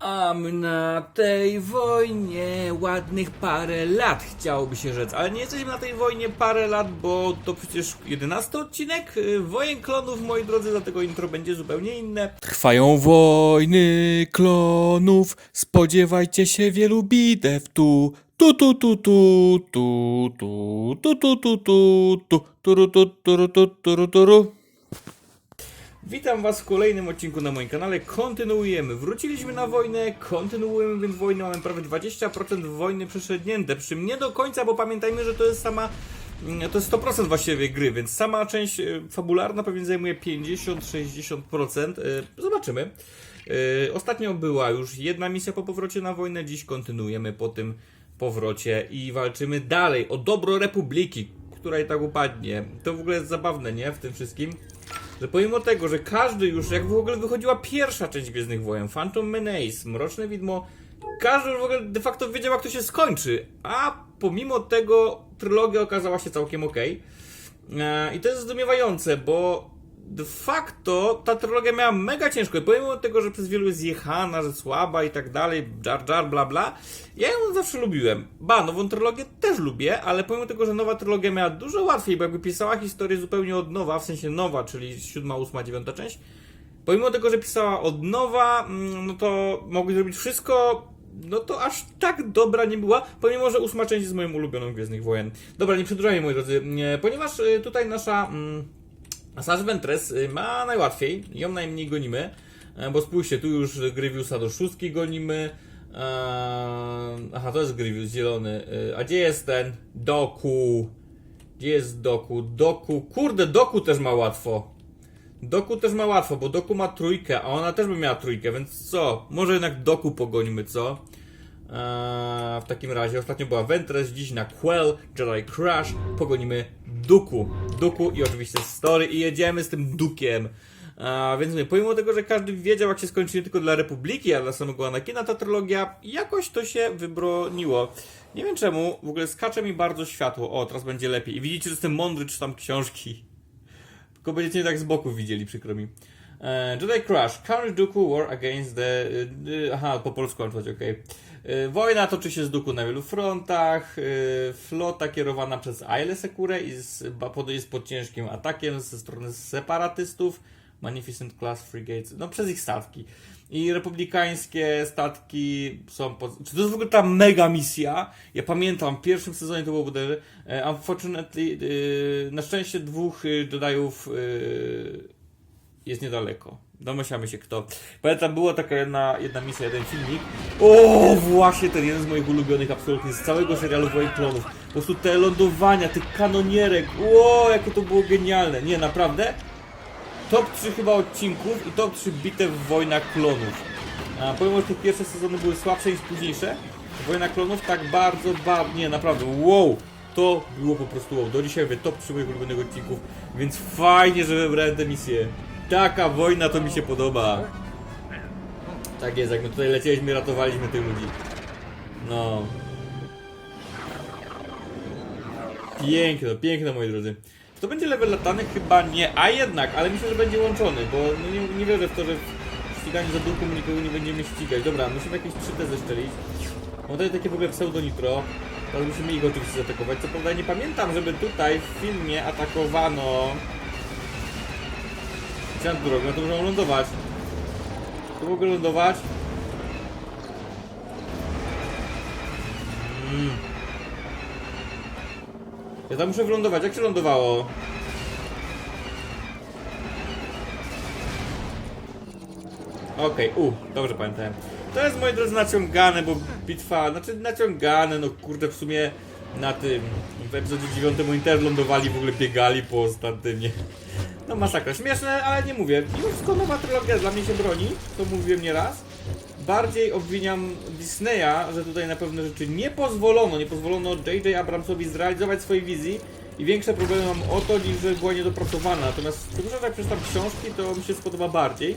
A my na tej wojnie ładnych parę lat chciałoby się rzec, ale nie jesteśmy na tej wojnie parę lat, bo to przecież 11 odcinek y, Wojen Klonów, moi drodzy, dlatego intro będzie zupełnie inne. Trwają wojny klonów, spodziewajcie się wielu bitew tu. Tu tu tu tu tu tu tu tu tu tu tu tu tu tu tu tu tu tu Witam Was w kolejnym odcinku na moim kanale. Kontynuujemy. Wróciliśmy na wojnę, kontynuujemy więc wojnę. Mamy prawie 20% wojny przeszednięte. Przy mnie do końca, bo pamiętajmy, że to jest sama. mm, To jest 100% właściwie gry, więc sama część e, fabularna pewnie zajmuje 50-60%. E, Zobaczymy. E, Ostatnio była już jedna misja po powrocie na wojnę. Dziś kontynuujemy po tym powrocie i walczymy dalej o dobro Republiki, która i tak upadnie. To w ogóle jest zabawne, nie? W tym wszystkim że pomimo tego, że każdy już, jak w ogóle wychodziła pierwsza część Gwiezdnych Wojen, Phantom Menace, Mroczne Widmo, każdy już w ogóle de facto wiedział, jak to się skończy, a pomimo tego trylogia okazała się całkiem okej. E, I to jest zdumiewające, bo de facto ta trylogia miała mega ciężko. I pomimo tego, że przez wielu jest zjechana, że słaba i tak dalej, jar jar, bla bla, ja ją zawsze lubiłem. Ba, nową trylogię też lubię, ale pomimo tego, że nowa trylogia miała dużo łatwiej, bo jakby pisała historię zupełnie od nowa, w sensie nowa, czyli siódma, ósma, dziewiąta część, pomimo tego, że pisała od nowa, mm, no to mogli zrobić wszystko, no to aż tak dobra nie była, pomimo, że ósma część jest moją ulubioną Gwiezdnych Wojen. Dobra, nie przedłużajmy, moi drodzy, nie, ponieważ y, tutaj nasza... Mm, Asajj Ventress y, ma najłatwiej, ją najmniej gonimy, e, bo spójrzcie, tu już Grievousa do szóstki gonimy. Eee, aha, to jest Grievous zielony. E, A gdzie jest ten? Doku. Gdzie jest Doku? Doku. Kurde, Doku też ma łatwo. Doku też ma łatwo, bo Doku ma trójkę, a ona też by miała trójkę, więc co? Może jednak Doku pogonimy, co? Eee, w takim razie ostatnio była Ventress, dziś na Quell, Jedi Crash, pogonimy Duku. Duku i oczywiście Story i jedziemy z tym Dukiem. Eee, więc mówię, pomimo tego, że każdy wiedział jak się skończy nie tylko dla Republiki, ale dla samego Anakina ta trylogia, jakoś to się wybroniło. Nie wiem czemu, w ogóle skacze mi bardzo światło. O, teraz będzie lepiej. I widzicie, że jestem mądry, czytam książki. Tylko będziecie mnie tak z boku widzieli, przykro mi. E, Jedi Crash. Count Dooku War Against the... y, y, aha, po polsku mam okej. Okay. Wojna toczy się z Dooku na wielu frontach. y, Flota kierowana przez Aile Secure pod- jest pod ciężkim atakiem ze strony separatystów. Magnificent Class Frigates. No, przez ich statki. I republikańskie statki są pod... Czy to jest w ogóle ta mega misja? Ja pamiętam, w pierwszym sezonie to było bodajże. e, Unfortunately, y, na szczęście dwóch Jediów jest niedaleko. Domyślamy się kto. Pamiętam, była taka jedna, jedna misja, jeden filmik. O, właśnie ten jeden z moich ulubionych absolutnie z całego serialu Wojen Klonów. Po prostu te lądowania, tych kanonierek. Ło, jakie to było genialne. Nie, naprawdę. Top 3 chyba odcinków i top 3 bitew w Wojnach Klonów. A pomimo, że te pierwsze sezony były słabsze niż późniejsze, Wojna Klonów tak bardzo, bardzo, nie, naprawdę, wow! To było po prostu wow. Do dzisiaj mówię top 3 moich ulubionych odcinków, więc fajnie, że wybrałem tę misję. Taka wojna to mi się podoba. Tak jest, jak my tutaj lecieliśmy, ratowaliśmy tych ludzi. No. Piękno, piękno moi drodzy. Czy to będzie level latany? Chyba nie, a jednak, ale myślę, że będzie łączony, bo no nie, nie wierzę w to, że w ściganiu za długo nikogo nie będziemy ścigać. Dobra, musimy jakieś trzy te zeszczelić. Mam tutaj takie w ogóle pseudo-nitro. Teraz musimy ich oczywiście zaatakować. Co prawda nie pamiętam, żeby tutaj w filmie atakowano... Na drogę? No to możemy lądować. Tu mogę lądować. Mm. Ja tam muszę wylądować. Jak się lądowało? Okej, u, dobrze pamiętałem. To jest, moi drodzy, naciągane, bo bitwa, znaczy naciągane, no kurde, w sumie na tym, w epizodzie 9 oni też lądowali, w ogóle biegali po ostatnim? No masakra, śmieszne, ale nie mówię. Wszystko nowa trylogia dla mnie się broni, to mówiłem nieraz. Bardziej obwiniam Disneya, że tutaj na pewne rzeczy nie pozwolono, nie pozwolono J.J. Abramsowi zrealizować swojej wizji i większe problemy mam o to, niż że była niedopracowana. Natomiast że jak przeczytam książki, to mi się spodoba bardziej.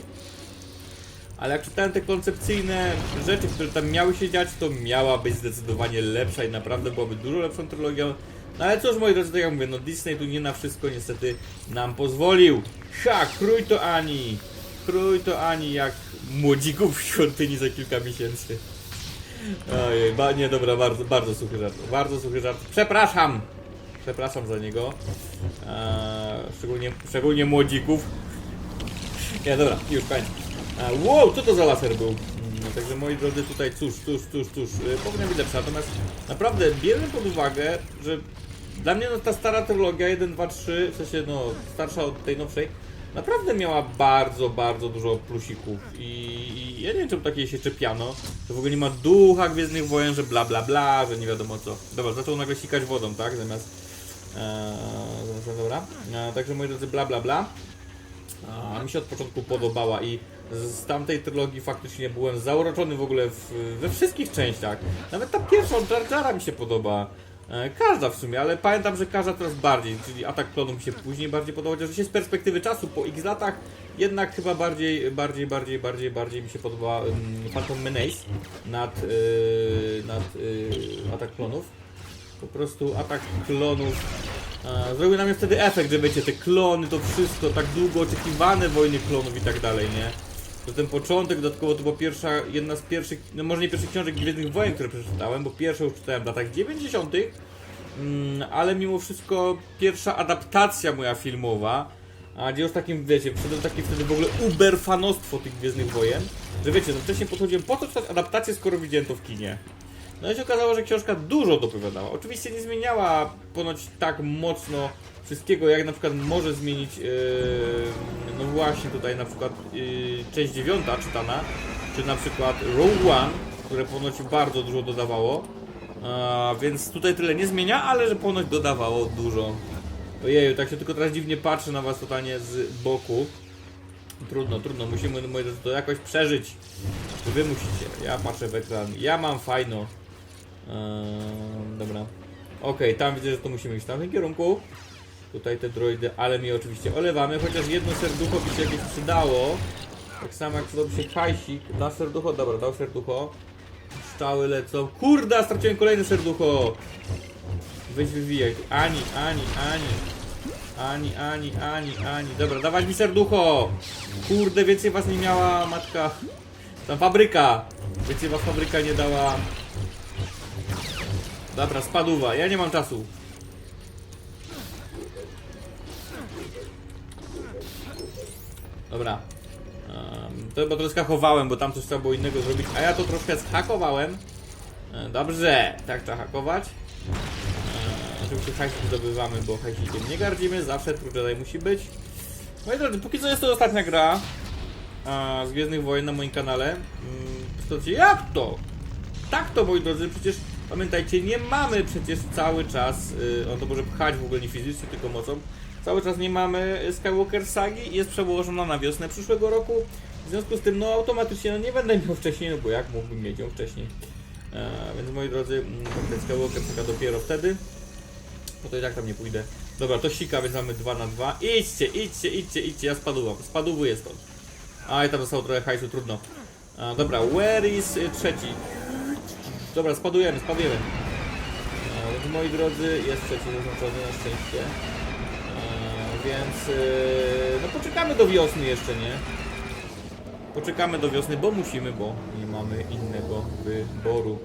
Ale jak czytałem te koncepcyjne rzeczy, które tam miały się dziać, to miała być zdecydowanie lepsza i naprawdę byłaby dużo lepszą trylogią. No ale cóż, moi drodzy, tak jak mówię, no Disney tu nie na wszystko niestety nam pozwolił. Ha, krój to Ani. Krój to Ani, jak młodzików w świątyni za kilka miesięcy. Ojej, ba, nie, dobra, bardzo, bardzo suchy żart. Bardzo suchy żart. Przepraszam! Przepraszam za niego. Eee, szczególnie, szczególnie młodzików. Nie, dobra, już koniec. E, wow, co to za laser był? Mm, Także moi drodzy, tutaj cóż, cóż, cóż, cóż, e, powinna być lepsza. Natomiast naprawdę bierzmy pod uwagę, że dla mnie no, ta stara trylogia 1, 2, 3, w sensie no starsza od tej nowszej, naprawdę miała bardzo, bardzo dużo plusików i, i ja nie wiem czemu takiej się czepiano, że w ogóle nie ma ducha Gwiezdnych Wojen, że bla bla bla, że nie wiadomo co. Dobra, zaczął nagle sikać wodą, tak? Zamiast... Eee, zamiast dobra. Eee, także moi drodzy, bla bla bla. A, mi się od początku podobała i z tamtej trylogii faktycznie byłem zauroczony w ogóle w, we wszystkich częściach. Nawet ta pierwsza od Jar mi się podoba. E, Każda w sumie, ale pamiętam, że każda teraz bardziej, czyli Atak Klonów mi się później bardziej podobał, chociaż się z perspektywy czasu po x latach jednak chyba bardziej, bardziej, bardziej, bardziej, bardziej mi się podoba um, Phantom Menace nad, yy, nad yy, Atak Klonów. Po prostu Atak Klonów e, zrobił na mnie wtedy efekt, że wiecie, te klony, to wszystko, tak długo oczekiwane wojny klonów i tak dalej, nie? To ten początek, dodatkowo to była pierwsza, jedna z pierwszych, no może nie pierwszych książek Gwiezdnych Wojen, które przeczytałem, bo pierwszą już czytałem w latach 90., mm, ale mimo wszystko pierwsza adaptacja moja filmowa, a gdzie już takim, wiecie, przyszedłem takie wtedy w ogóle uber fanostwo tych Gwiezdnych Wojen, że wiecie, no wcześniej podchodziłem, po co czytać adaptację, skoro widziałem to w kinie? No i się okazało, że książka dużo dopowiadała. Oczywiście nie zmieniała ponoć tak mocno wszystkiego, jak na przykład może zmienić, yy, no właśnie tutaj na przykład yy, część dziewiąta czytana, czy na przykład Rogue One, które ponoć bardzo dużo dodawało. A, więc tutaj tyle nie zmienia, ale że ponoć dodawało dużo. Ojeju, tak się tylko teraz dziwnie patrzy na was totalnie z boku. Trudno, trudno, musimy to jakoś przeżyć. Wy musicie. Ja patrzę w ekran. Ja mam fajno. Eee, dobra. Okej, tam widzę, że to musimy iść w tamtym kierunku. Tutaj te droidy, ale mi oczywiście olewamy, chociaż jedno serducho by się jakieś przydało. Tak samo jak przydałby się hajsik. Da serducho, dobra, dał serducho. Strzały lecą. Kurda, straciłem kolejne serducho! Weź wywijaj. Ani, ani, ani. Ani, ani, ani, ani. Dobra, dawać mi serducho! Kurde, więcej was nie miała matka. Tam fabryka! Więcej was fabryka nie dała. Dobra, spadła. Ja nie mam czasu. Dobra. Um, to chyba trochę skachowałem, bo tam coś trzeba było innego zrobić, a ja to troszkę zhakowałem. E, Dobrze, tak trzeba hakować. E, Oczywiście hajsik zdobywamy, bo hajsikiem nie gardzimy, zawsze True Jedi musi być. Moi drodzy, póki co jest to ostatnia gra a, z Gwiezdnych Wojen na moim kanale. Mm, Stocie, jak to? Tak to, moi drodzy, przecież pamiętajcie, nie mamy przecież cały czas, y, on to może pchać w ogóle nie fizycznie, tylko mocą. Cały czas nie mamy Skywalker sagi, jest przełożona na wiosnę przyszłego roku. W związku z tym, no automatycznie no, nie będę miał wcześniej, no bo jak mógłbym mieć ją wcześniej. E, więc moi drodzy, mm, ten Skywalker saga dopiero wtedy. Bo to i tak tam nie pójdę. Dobra, to sika, więc mamy 2 na 2. Idźcie, idźcie, idźcie, idźcie, ja spadłam. Spadłuję stąd. A i tam zostało trochę hajsu, trudno. A, dobra, where is y, trzeci? Dobra, spadujemy, spadujemy. E, moi drodzy, jest trzeci zaznaczony na szczęście. E, więc y, no poczekamy do wiosny jeszcze, nie? Poczekamy do wiosny, bo musimy, bo nie mamy innego wyboru.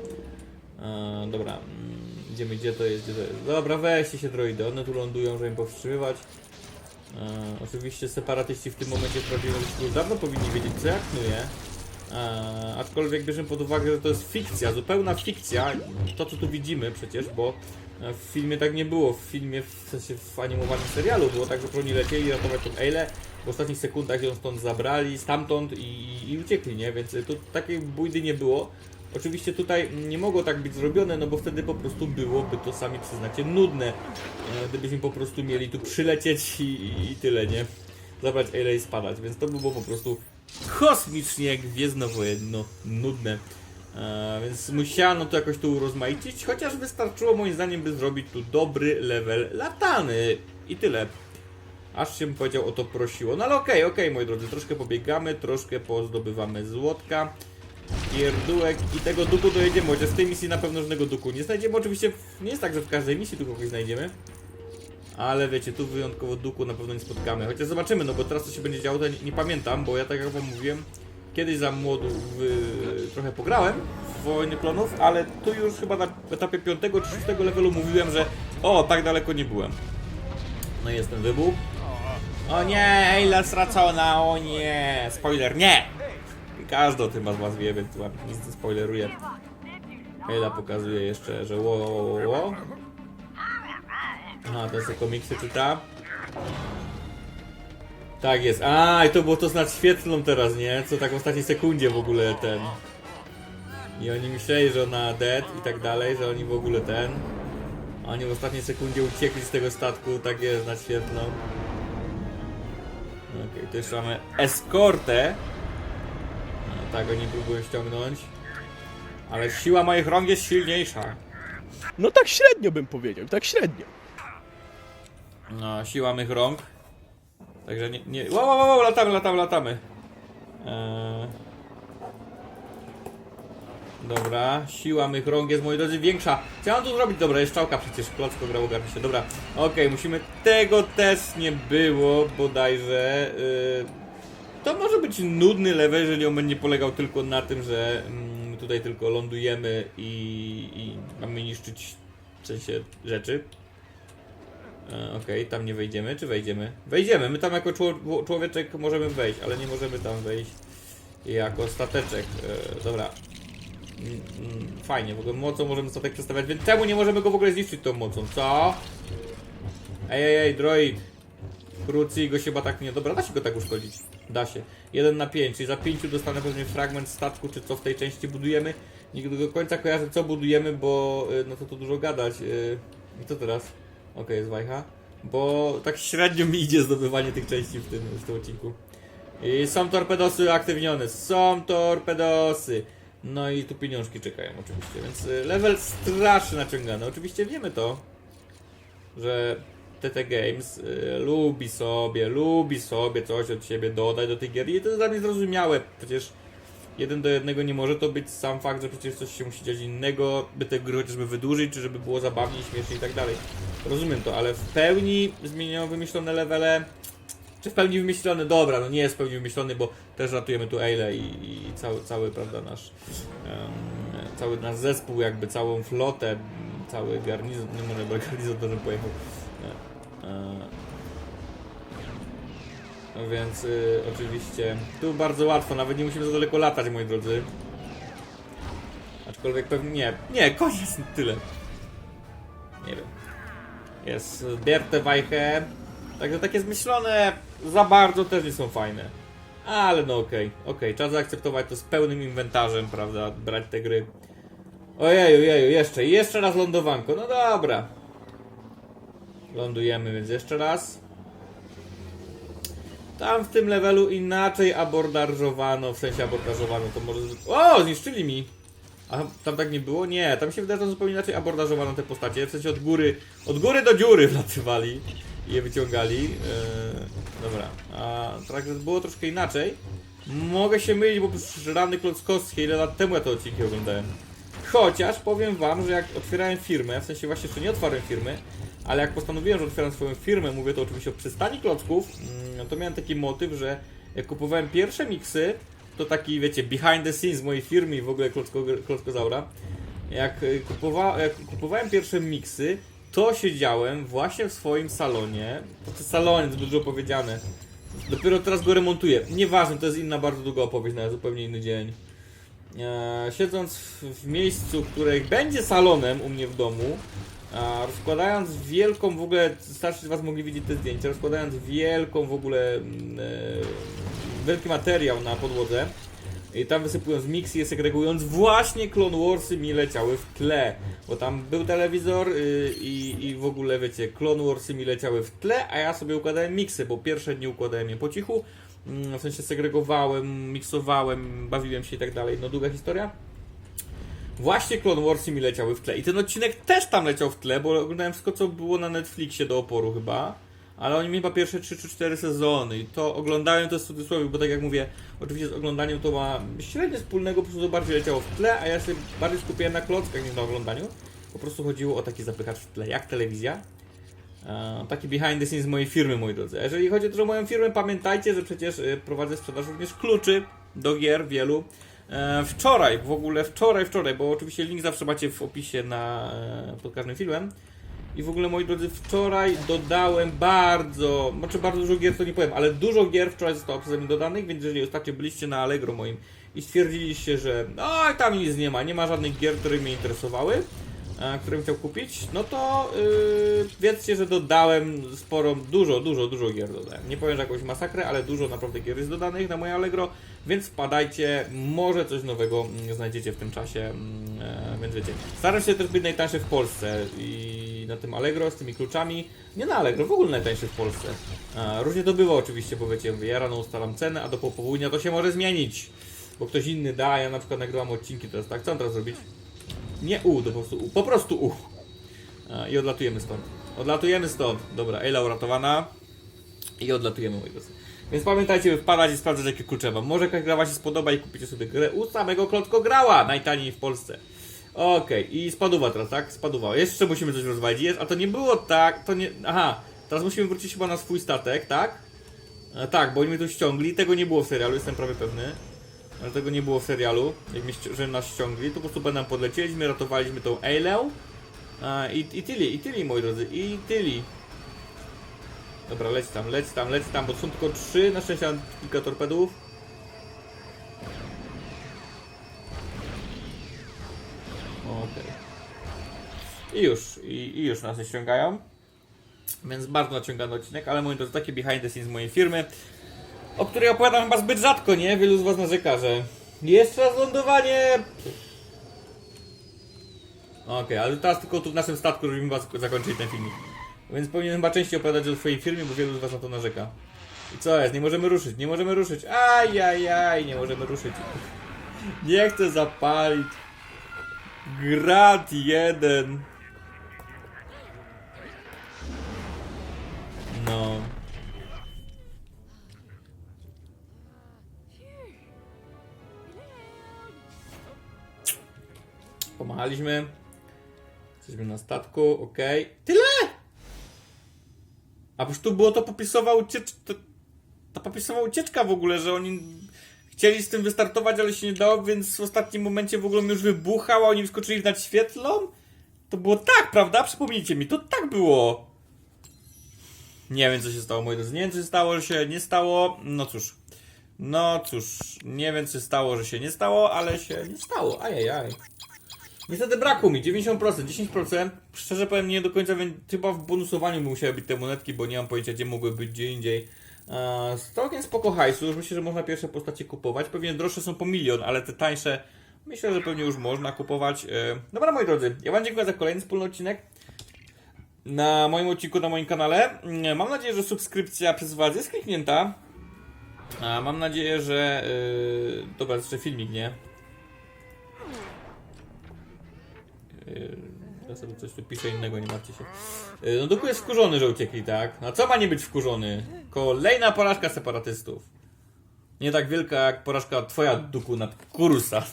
E, dobra, mm, idziemy gdzie to jest, gdzie to jest. Dobra, weźcie się droidy, one tu lądują, żeby im powstrzymywać. E, oczywiście separatyści w tym momencie w prawdziwym życiu już dawno powinni wiedzieć co jak knuje. E, aczkolwiek bierzemy pod uwagę, że to jest fikcja, zupełna fikcja, to co tu widzimy przecież, bo e, w filmie tak nie było, w filmie, w sensie w animowanym serialu było tak, że oni lecieli ratować tą Eilę, w ostatnich sekundach ją stąd zabrali, stamtąd i, i uciekli, nie? Więc tu takiej bójdy nie było. Oczywiście tutaj nie mogło tak być zrobione, no bo wtedy po prostu byłoby to sami przyznacie nudne, e, gdybyśmy po prostu mieli tu przylecieć i, i, i tyle, nie? Zabrać Eilę i spadać, więc to by było po prostu kosmicznie gwiezdnowojenno nudne. E, więc musiano to jakoś tu urozmaicić, chociaż wystarczyło moim zdaniem, by zrobić tu dobry level latany i tyle. Aż się powiedział o to prosiło. No ale okej, okej moi drodzy, troszkę pobiegamy, troszkę pozdobywamy złotka, pierdółek i tego duku dojedziemy, chociaż w tej misji na pewno żadnego duku nie znajdziemy. Oczywiście nie jest tak, że w każdej misji tu kogoś znajdziemy. Ale wiecie, tu wyjątkowo duku na pewno nie spotkamy. Chociaż zobaczymy, no bo teraz co się będzie działo, to nie, pamiętam, bo ja tak jak wam mówiłem, kiedyś za młodu w, trochę pograłem w Wojny Klonów, ale tu już chyba na etapie 5 czy 6 levelu mówiłem, że o, tak daleko nie byłem. No i jest ten wybuch. O nie, Eila stracona, o nie, spoiler, nie! Każdy o tym z was wie, więc wam nic nie spoileruje. Eila pokazuje jeszcze, że ło, ło, ło, ło. Aha, ten sobie komiksy czyta. Tak jest. A, i to było to z nadświetlą teraz, nie? Co tak w ostatniej sekundzie w ogóle ten. I oni myśleli, że ona dead i tak dalej, że oni w ogóle ten. A oni w ostatniej sekundzie uciekli z tego statku, tak jest, nadświetlą. Okej, to jeszcze mamy eskortę. No, tak, oni próbują ściągnąć. Ale siła moich rąk jest silniejsza. No tak średnio bym powiedział, tak średnio. No, siła mych rąk. Także nie. nie... Wow, wow, wow, latamy, latamy, latamy. Eee... Dobra, siła mych rąk jest, moi drodzy, większa. Co ja mam tu zrobić? Dobra, jest czałka przecież, klocko grał, ogarnie się. Dobra, okej, musimy... Tego też nie było, bodajże. Yy... To może być nudny level, jeżeli on będzie polegał tylko na tym, że mm, tutaj tylko lądujemy i, i mamy niszczyć w sensie rzeczy. E, Okej, tam nie wejdziemy, czy wejdziemy? Wejdziemy, my tam jako czło- człowieczek możemy wejść, ale nie możemy tam wejść jako stateczek. E, dobra. Mm, mm, Fajnie, w ogóle mocą możemy statek przestawiać, więc czemu nie możemy go w ogóle zniszczyć tą mocą, co? Ej, ej, ej, droid. Krucji go się chyba tak nie... Dobra, da się go tak uszkodzić. Da się. 1 na 5, czyli za 5 dostanę pewnie fragment statku, czy co w tej części budujemy. Nie do końca kojarzę co budujemy, bo y, no to tu dużo gadać. y. I co teraz? Okej, jest wajcha. Bo tak średnio mi idzie zdobywanie tych części w tym, w tym odcinku. I są torpedosy aktywnione, są torpedosy. No i tu pieniążki czekają oczywiście, więc y, level strasznie naciągany. Oczywiście wiemy to, że TT Games y, lubi sobie, lubi sobie coś od siebie dodać do tej gier i to jest dla mnie zrozumiałe. Przecież jeden do jednego nie może to być sam fakt, że przecież coś się musi dziać innego, by te gry chociażby wydłużyć, czy żeby było zabawniej, śmieszniej i tak dalej. Rozumiem to, ale w pełni zmieniają wymyślone levele, czy w pełni wymyślony? Dobra, no nie jest w pełni wymyślony, bo też ratujemy tu Eile i, i cały, cały, prawda, nasz em, cały nasz zespół, jakby całą flotę, cały garnizon, nie może bo garnizon to, że pojechał. E, no więc y, oczywiście tu bardzo łatwo, nawet nie musimy za daleko latać, moi drodzy. Aczkolwiek pewnie nie, nie, koniec, tyle. Nie wiem. Jest Bierte Wajche. Także takie zmyślone za bardzo też nie są fajne. Ale no okej, okej, trzeba zaakceptować to z pełnym inwentarzem, prawda, brać te gry. Ojeju, ojeju, jeszcze, jeszcze raz lądowanko, no dobra. Lądujemy, więc jeszcze raz. Tam w tym levelu inaczej abordażowano, w sensie abordażowano, to może... O, zniszczyli mi! A tam tak nie było? Nie, tam się wydaje, że zupełnie inaczej abordażowano te postacie, w sensie od góry, od góry do dziury wlatywali i je wyciągali. Yy, dobra, a także było troszkę inaczej. Mogę się mylić, bo przecież rany klockowskie, ile lat temu ja te odcinki oglądałem. Chociaż powiem wam, że jak otwierałem firmę, w sensie właśnie jeszcze nie otwarłem firmy, ale jak postanowiłem, że otwieram swoją firmę, mówię to oczywiście o przystani klocków, mm, to miałem taki motyw, że jak kupowałem pierwsze miksy, to taki, wiecie, behind the scenes mojej firmy i w ogóle klocko, klockozaura. Jak, y, kupowa, jak kupowałem pierwsze miksy, to siedziałem właśnie w swoim salonie. To salonie, zbyt dużo powiedziane. Dopiero teraz go remontuję. Nieważne, to jest inna bardzo długa opowieść na zupełnie inny dzień. E, siedząc w, w miejscu, które będzie salonem u mnie w domu, a rozkładając wielką w ogóle, starsi z was mogli widzieć te zdjęcia, rozkładając wielką w ogóle mm, e, wielki materiał na podłodze. I tam wysypując miksy i segregując właśnie Clone Warsy mi leciały w tle, bo tam był telewizor y, i, i w ogóle wiecie, Clone Warsy mi leciały w tle, a ja sobie układałem miksy, bo pierwsze dni układałem je po cichu, mm, w sensie segregowałem, miksowałem, bawiłem się i tak dalej, no długa historia. Właśnie Clone Warsy mi leciały w tle. I ten odcinek też tam leciał w tle, bo oglądałem wszystko, co było na Netflixie do oporu chyba. Ale oni mieli chyba pierwsze 3 czy 4 sezony i to oglądałem to w cudzysłowie, bo tak jak mówię, oczywiście z oglądaniem to ma średnio wspólnego, po prostu bardziej leciało w tle, a ja się bardziej skupiałem na klockach niż na oglądaniu. Po prostu chodziło o taki zapychacz w tle, jak telewizja. E, taki behind the scenes mojej firmy, moi drodzy. Jeżeli chodzi o moją firmę, pamiętajcie, że przecież e, prowadzę sprzedaż również kluczy do gier wielu. E, wczoraj, w ogóle wczoraj, wczoraj, bo oczywiście link zawsze macie w opisie na, e, pod każdym filmem. I w ogóle moi drodzy, wczoraj dodałem bardzo, znaczy bardzo dużo gier to nie powiem, ale dużo gier wczoraj zostało przeze mnie dodanych, więc jeżeli ostatnio byliście na Allegro moim i stwierdziliście, że no tam nic nie ma, nie ma żadnych gier, które mnie interesowały, które bym chciał kupić, no to yy, wiedzcie, że dodałem sporo, dużo, dużo, dużo gier dodałem. Nie powiem, że jakąś masakrę, ale dużo naprawdę gier jest dodanych na moje Allegro, więc wpadajcie, może coś nowego mm, znajdziecie w tym czasie, e, więc wiecie. Staram się też być najtańszy w Polsce i na tym Allegro z tymi kluczami, nie na Allegro, w ogóle najtańszy w Polsce. E, różnie to bywa oczywiście, bo wiecie, ja rano ustalam cenę, a do popołudnia to się może zmienić, bo ktoś inny da, ja na przykład nagrywam odcinki teraz, tak? Co mam teraz zrobić? Nie U, to po prostu U, po prostu U. E, I odlatujemy stąd. Odlatujemy stąd. Dobra, Ela uratowana. I odlatujemy, moi drodzy. Więc pamiętajcie, by wpadać i sprawdzać, jakie klucze wam. Może jakaś gra wam się spodoba i kupicie sobie grę u samego Klotko Grała, najtaniej w Polsce. Okej, i spaduwa teraz, tak? Spaduwa. Jeszcze musimy coś rozwalić. Jest, a to nie było tak, to nie... Aha, teraz musimy wrócić chyba na swój statek, tak? E, tak, bo oni mnie tu ściągli. Tego nie było w serialu, jestem prawie pewny. Ale tego nie było w serialu, jak ści- że nas ściągli. Tu po prostu będę podlecieliśmy, ratowaliśmy tą Eilę. I, I tyli, i tyli, moi drodzy, i tyli. Dobra, leć tam, leć tam, leć tam, bo są tylko trzy, na szczęście mam kilka torpedów. Okej. I już, i, i już nas ściągają. Więc bardzo naciągany odcinek, ale moi drodzy, takie behind the scenes mojej firmy, o której opowiadam chyba zbyt rzadko, nie? Wielu z was narzeka, że jeszcze raz lądowanie, Okej, ale teraz tylko tu w naszym statku, żebym was zakończyć ten filmik. Więc powinienem chyba częściej opowiadać o swojej firmie, bo wielu z was na to narzeka. I co jest? Nie możemy ruszyć, nie możemy ruszyć. Ajajaj, nie możemy ruszyć. Nie chcę zapalić. Grat jeden. Pomachaliśmy. Jesteśmy na statku, okej. Tyle! A przecież tu było to popisowa ucieczka. To popisowa ucieczka w ogóle, że oni chcieli z tym wystartować, ale się nie dało, więc w ostatnim momencie w ogóle on już wybuchał, a oni wskoczyli nad świetlą? To było tak, prawda? Przypomnijcie mi, to tak było. Nie wiem, co się stało, moi drodzy. Nie wiem, co się stało, że się nie stało. No cóż. No cóż, nie wiem, co się stało, że się nie stało, ale się nie stało. Ajajaj. Niestety brakło mi 90%, 10%. Szczerze powiem, nie do końca wiem, chyba w bonusowaniu by musiały być te monetki, bo nie mam pojęcia, gdzie mogły być gdzie indziej. Eee, całkiem spoko hajsu, już myślę, że można pierwsze postacie kupować. Pewnie droższe są po milion, ale te tańsze myślę, że pewnie już można kupować. Eee, dobra, moi drodzy, ja Wam dziękuję za kolejny wspólny odcinek. Na moim odcinku, na moim kanale. Mm, Mam nadzieję, że subskrypcja przez Was jest kliknięta. A mam nadzieję, że. Yy, dobra, jeszcze filmik, nie? Ja sobie coś tu piszę innego, nie martwcie się. Yy, No Duku jest wkurzony, że uciekli, tak? No co ma nie być wkurzony? Kolejna porażka separatystów. Nie tak wielka jak porażka twoja, Duku, nad Kurusa.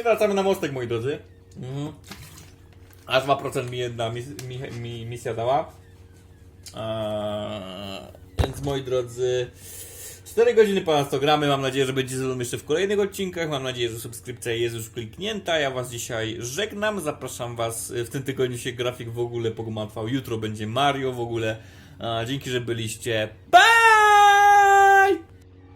I wracamy na mostek, moi drodzy. Mhm. Aż 2% mi jedna mis mi mi misja dała. Eee, więc moi drodzy, 4 godziny ponad 100 gramy. Mam nadzieję, że będzie ze mną jeszcze w kolejnych odcinkach. Mam nadzieję, że subskrypcja jest już kliknięta. Ja Was dzisiaj żegnam. Zapraszam Was. W tym tygodniu się grafik w ogóle pogmatwał. Jutro będzie Mario w ogóle. Dzięki, że byliście. Pa!